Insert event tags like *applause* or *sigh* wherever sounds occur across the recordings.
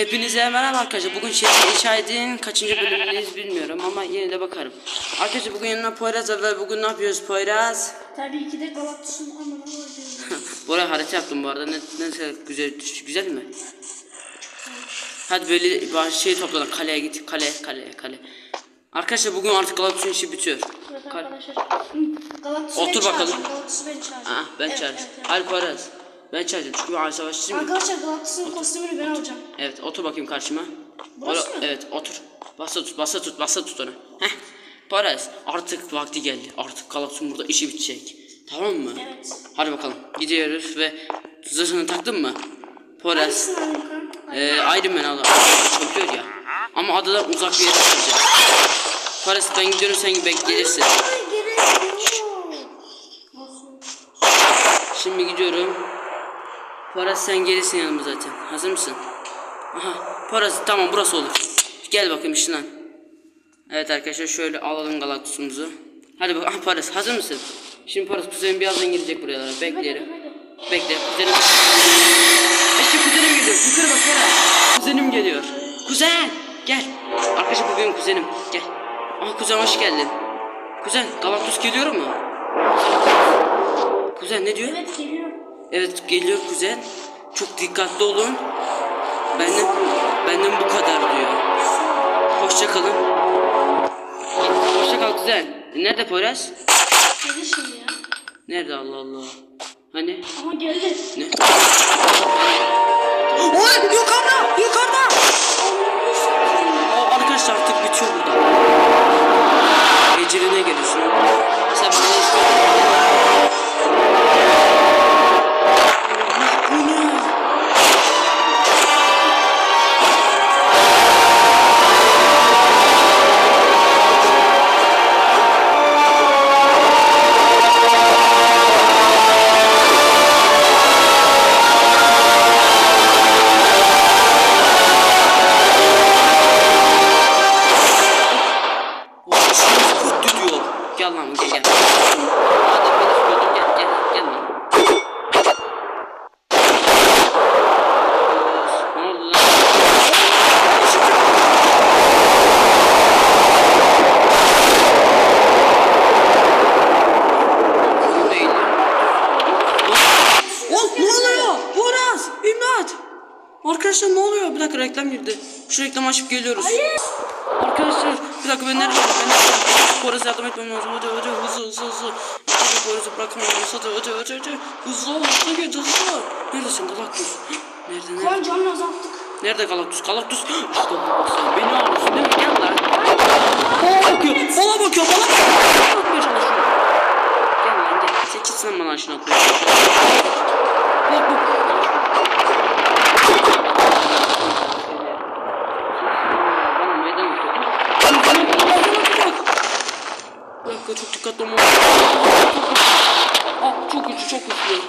Hepinize merhaba arkadaşlar. Bugün şehir inşa edin kaçıncı bölümündeyiz bilmiyorum ama yine de bakarım. Arkadaşlar bugün yanına Poyraz var bugün ne yapıyoruz Poyraz? Tabii ki de Galatasaray amına koyacağım. *laughs* Buraya harita yaptım bu arada. Ne, nasıl güzel düştü. Güzel mi? Hadi böyle baş- şey toplayalım. Kaleye git. Kale, kale, kale. Arkadaşlar bugün artık Galatasaray işi bitiyor. Evet. Galatasaray Otur bakalım. Galatasaray çağıracağım. Aa, ben evet, çağıracağım. Evet, evet. Hadi Poyraz. Ben çağıracağım çünkü ben savaşçıyım. ya. Arkadaşlar Galatasaray'ın kostümünü ben alacağım. Evet otur bakayım karşıma. Burası Ola- mı? Evet otur. Basa tut basa tut basa tut onu. Heh. Paras artık vakti geldi. Artık Galatasaray burada işi bitecek. Tamam mı? Evet. Hadi bakalım gidiyoruz ve zırhını taktın mı? Kanka? Ee, Iron Man. Çöküyor ya. Ama adadan uzak bir yere gideceğiz. Paras ben gidiyorum sen bek gelirsin. Ay gerek yok. Nasıl? Şimdi gidiyorum. Paras sen gelirsin yanıma zaten. Hazır mısın? Aha. Paras tamam burası olur. Gel bakayım ışınlan. Evet arkadaşlar şöyle alalım galaktusumuzu. Hadi bak Paras hazır mısın? Şimdi Paras kuzenim birazdan gelecek buralara. Bekleyelim. Bekle kuzenim. İşte kuzenim geliyor. Yukarı bak Paras. Kuzenim geliyor. Kuzen gel. Arkadaşlar bu benim kuzenim. Gel. Aha kuzen hoş geldin. Kuzen galaktus geliyor mu? Kuzen ne diyor? Evet geliyor. Evet geliyor kuzen. Çok dikkatli olun. Benden benden bu kadar diyor. Hoşça kalın. Hoşça kal kuzen. Nerede Poyraz? Gelir şimdi ya. Nerede Allah Allah? Hani? Ama geldi. Ne? Oy yukarıda yukarıda. O arkadaşlar artık bitiyor burada. Eceline geliyorsun. Sen bana hiç Gel lan gel gel. Madem beni istiyordun gel gel gel lan. Arkadaşlar ne oluyor? Bir dakika reklam girdi. Şu reklamı açıp geliyoruz. Arkadaşlar bir dakika ben nerede? Ben nerede? Boraz yardım etmem lazım. Hadi hadi hızlı hızlı hızlı. Hadi Boraz'ı bırakamıyoruz. Hadi hadi hadi hadi. Hızlı ol hızlı geç hızlı. Neredesin Galactus? Nerede nerede? Kan canını azalttık. Nerede Galactus? Galactus. İşte bu sen. Beni ağrıyorsun değil mi? Gel lan. Bana bakıyor. Bana bakıyor. Bana bakıyor. Bakmaya çalışıyor. Gel lan gel. Sen kimsin bana aşına atıyorsun? Bak bak. Bana meydan okuyor. Bir dakika çok dikkatli olmam. Ah çok güçlü çok güçlü.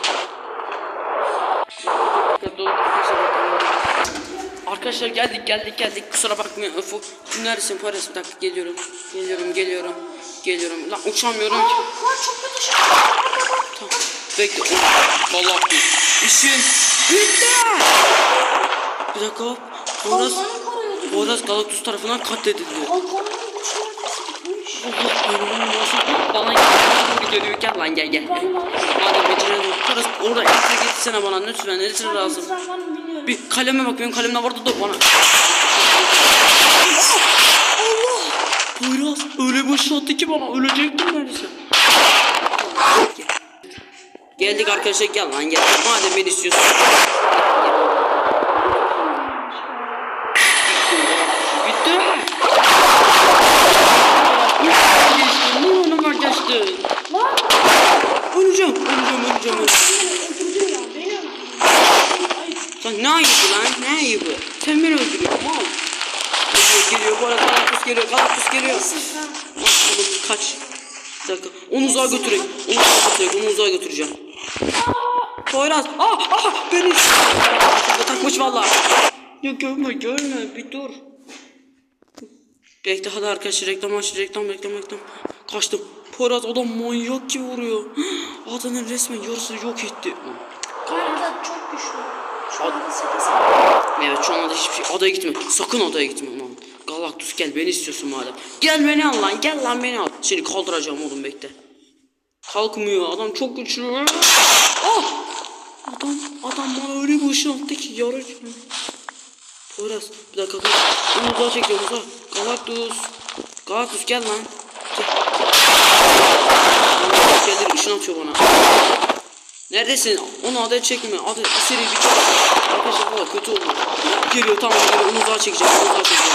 Arkadaşlar. Geldik geldik geldik kusura bakmayın Ufuk. Neredesin Paris bir dakika geliyorum. Geliyorum geliyorum. Geliyorum. Lan uçamıyorum ki. Tamam. Bekle. Oh, Allah İşin bitti. Bir dakika. Boraz. Boraz Galactus tarafından katledildi. Kalkanın güçlü neredeyse gitmiş. Bana gel. Geliyor gel lan gel gel. Madem beceremedim. Boraz orada elbise gitsene bana lütfen elbise lazım. Bir kaleme bak benim kalemde vardı da bana. Allah! Poyraz öyle bir ışın attı ki bana ölecektim neredeyse. Geldik arkadaşlar gel lan gel. Madem beni istiyorsun. Bitti. Geçti. Ne önüme geçti. Lan. Öleceğim, öleceğim, öleceğim, öleceğim. Beni öldürdün ya. Beni öldürdün. Ay. Sen ne ayıbı lan? Ne ayıbı? Sen beni öldürüyorsun mal. Geliyor, geliyor. Bu arada Galactus geliyor, Galactus geliyor. Lan. Oğlum kaç. Bir dakika. Onu uzağa götüreyim. Onu uzağa götüreyim. Onu uzağa götüreceğim. Poyraz. Ah ah beni. Şurada takmış valla. Ya görme görme bir dur. Bekle hadi arkadaşlar reklam aç reklam reklam reklam. Kaçtım. Poyraz adam manyak gibi vuruyor. *gasps* Adamın resmen yarısı yok etti. Anda sekiz. Evet şu anda hiçbir şey. Adaya gitme. Sakın adaya gitme lan. Galactus gel beni istiyorsun madem. Gel beni al lan. Gel lan beni al. Seni kaldıracağım oğlum bekle. Kalkmıyor. Adam çok güçlü. Ah! Adam, adam bana öyle bir ışın attı ki yarı. Poyraz bir dakika dur. Bunu uzağa çekeceğim uzağa. Galactus. Galactus gel lan. Gel. Geldi ışın atıyor bana. Neredesin? Onu adaya çekme. Adaya seri bir çok. Arkadaşlar valla kötü oldu. Geliyor tamam geliyor. Onu uzağa çekeceğim. Onu uzağa çekeceğim.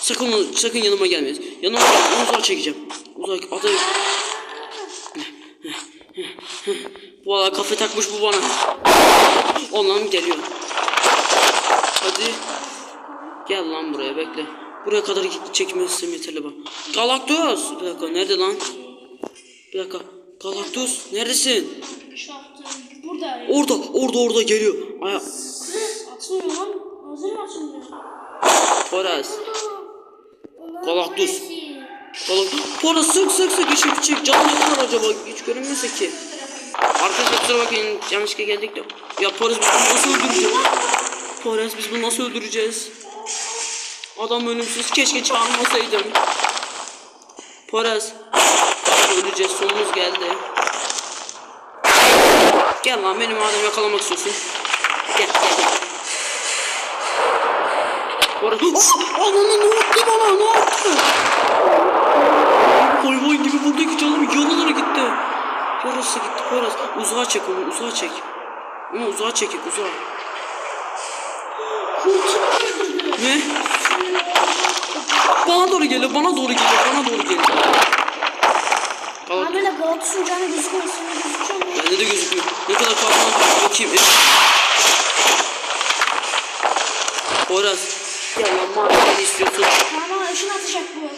Sakın sakın yanıma gelmeyin. Yanıma gel. Onu uzağa çekeceğim. Uzağa adayı. Valla kafe takmış bu bana. Ondan geliyor. Hadi. Gel lan buraya bekle. Buraya kadar çekmezsem yeterli bak. Galactus. Bir dakika nerede lan? Bir dakika. Galactus neredesin? Şu hafta burada. Orada, orada, orada geliyor. Aya, Atmıyor lan. Hazır mı açılmıyor? Poras. Galactus. Galactus. Poras sık sık sık ışık çık. Canı ne kadar acaba? Hiç görünmese ki. Arkadaşlar kusura bakmayın. Yanlışlıkla geldik de. Ya Poras biz bunu nasıl öldüreceğiz? Poras biz bunu nasıl öldüreceğiz? Adam ölümsüz. Keşke çağırmasaydım. Poras. Öleceğiz. Sonumuz geldi. Gel lan beni madem yakalamak istiyorsun. Gel gel gel. Orada... Ah! Ananı ne yaptı bana? Ne yaptı? Hayvan gibi buradaki canım yaralara gitti. Yarası gitti Poyraz. Uzağa çek onu uzağa çek. Onu uzağa çekik uzağa. Ne? Bana doğru geliyor bana doğru geliyor bana doğru geliyor. Tamam. Abi böyle Galatasaray'ın canı gözükmüyor. Sana gözüküyor mu? Bende de gözükmüyor. Ne kadar kalkan bakayım. Evet. Poyraz. Ya lan madem istiyorsun. Tamam ışın atacak bu.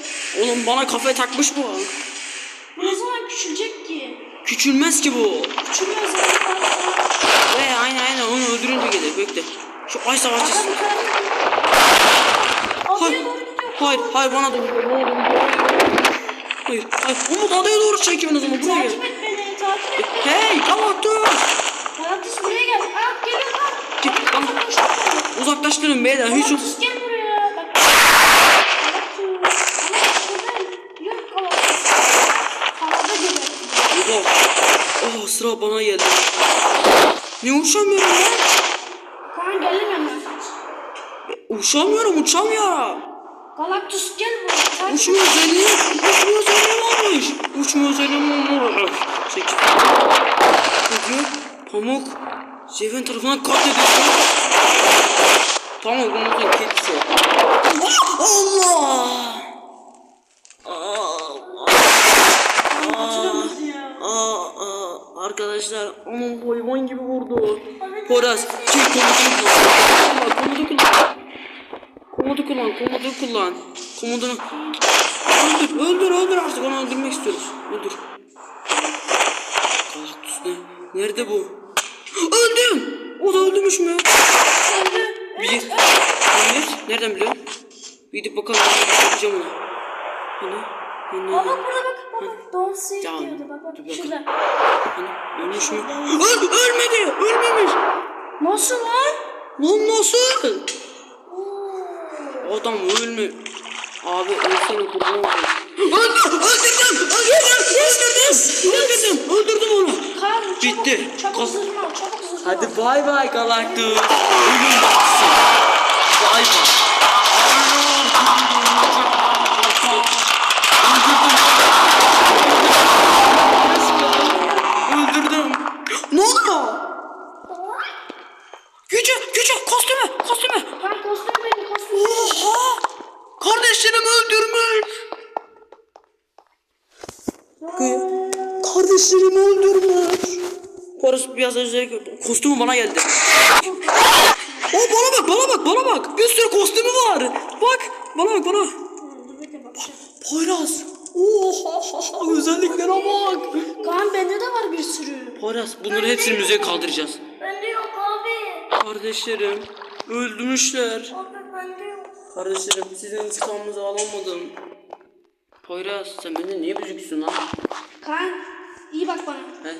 Oğlum bana kafe takmış bu. Bu ne zaman küçülecek ki? Küçülmez ki bu. Zaten. Ve aynen aynen onu öldürünce gelir. Bekle. Şu ay savaşçısı. Hayır, hayır bana doğru. Bana doğru. Hayır, hayır. Umut adaya doğru çekiyorsun o zaman. Buraya gel. Takip et beni, takip et beni. Hey, Galactus. Galactus buraya gel. Aa geliyor lan. Git, lan. Uzaklaştırın beyler. Hiç Galactus gel buraya. Bak. Buradayım. Yok Galactus. Havada geliyor. Oha. Oh, sıra bana geldi. Ne uçamıyorum lan? Kaan gelir hemen. Uçamıyorum, uçamıyorum. Galactus gel buraya. Uçma özelliği, uçma özelliği varmış. Uçma özelliği varmış. Sekiz. Bugün Pamuk Zevin tarafından katledildi. Pamuk bunun kedisi. Allah! Arkadaşlar onun hayvan gibi vurdu. Poras, kim komutu kullan? Komutu kullan. Komutu kullan, komutu kullan. Komutunu öldür, öldür, öldür artık onu öldürmek istiyoruz. Öldür. Galactus ne? Nerede bu? Öldüm. O da öldürmüş mü? Öldü. Bir Hayır. Nereden biliyorsun? Bir gidip bakalım. Ben yapacağım onu. Hani? Hani? Aa bak burada bak. Bak. Don't see it Ya, diyordu. Bak bak. Şurada. Hani? Ölmüş mü? Öl, ölmedi. Ölmemiş. Nasıl lan? Lan nasıl? Adam ölme. Abi ölsene kurban olayım. Öldür, öldürdüm, öldürdüm, öldürdüm, öldürdüm, öldürdüm onu. Kaan çabuk. Bitti. Çabuk Kas- zırhını al. Çabuk zırhını al. Hadi bay bay Galactus. Ölüm vakti. Bay bay. Gücü, kostümü, kostümü. Kaan kostüm benim kostüm. Oha! Kardeşlerimi öldürmüş. Kardeşlerimi öldürmüş. Polis biraz önce kostümü bana geldi. O bana bak, bana bak, bana bak. Bir sürü kostümü var. Bak, bana bak, bana. Poyraz. Oha, *laughs* özelliklere bak. Kaan bende de var bir sürü. Poyraz, bunları hepsini müzeye kaldıracağız. Bende yok. Kardeşlerim, öldürmüşler. Abi bende yok. Kardeşlerim, sizin intikamınızı alamadım. Poyraz, sen benden niye büzüksün lan? Kaan iyi bak bana. He?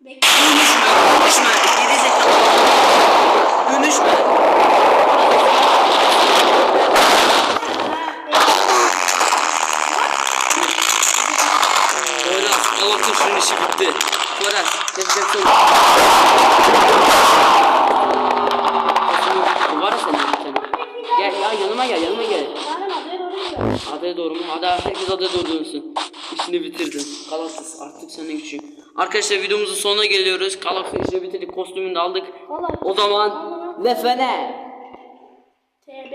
Bekle. Konuşma, konuşma. Geri zekalı. Dönüşme. Poyraz Allah'ım şunun işi bitti. Poyraz yapacaksın. Var ya senin bir tane. Gel ya yanıma gel yanıma gel. Benim adaya doğru gidiyor. Adaya doğru mu? Ada herkes adaya doğru dönsün. İşini bitirdin. Kalaksız artık senin gücün. Arkadaşlar videomuzun sonuna geliyoruz. Kalaksız işini bitirdik. Kostümünü de aldık. O zaman lefene. TB.